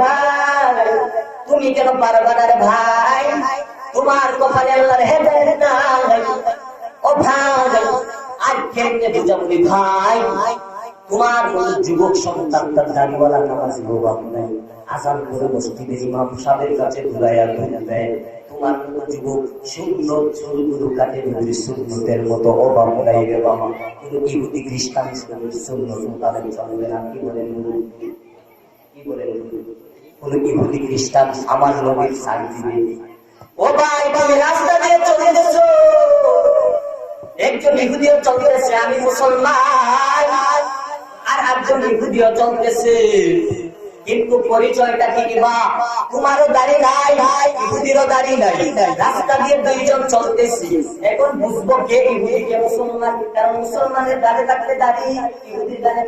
ভাই, তুমি কেন পারবা ভাই? তোমার কপালে আল্লাহর হেদায়েত নাই। ও ভাই আর কেমনে বুঝাবি ভাই? তোমার যুবক সন্তান তার দাড়িওয়ালা নামাজ বাপ নাই। আজান করে মসজিদের ইমাম সাহেবের কাছে ঘুরাইয়া ঘুরে দেয়, তোমার মতো যুবক শূন্য চুলগুলো কাটে নদীর সুন্নতের মতো অভাব নাই রে বাবা। কিন্তু ইহুদি খ্রিস্টান ইসলামের সুন্নত তাদের চলবে না কি বলেন কিন্তু পরিচয়টা কি নিবা তোমারও দাড়ি নাই নাই ইহুদিরও দাড়ি নাই। রাস্তা দিয়ে দুইজন চলতেছি। এখন বুঝব কে ইহুদি, কে মুসলমান। কারণ মুসলমানের দাঁড়িয়ে থাকলে দাড়ি, ইহুদির দাড়ি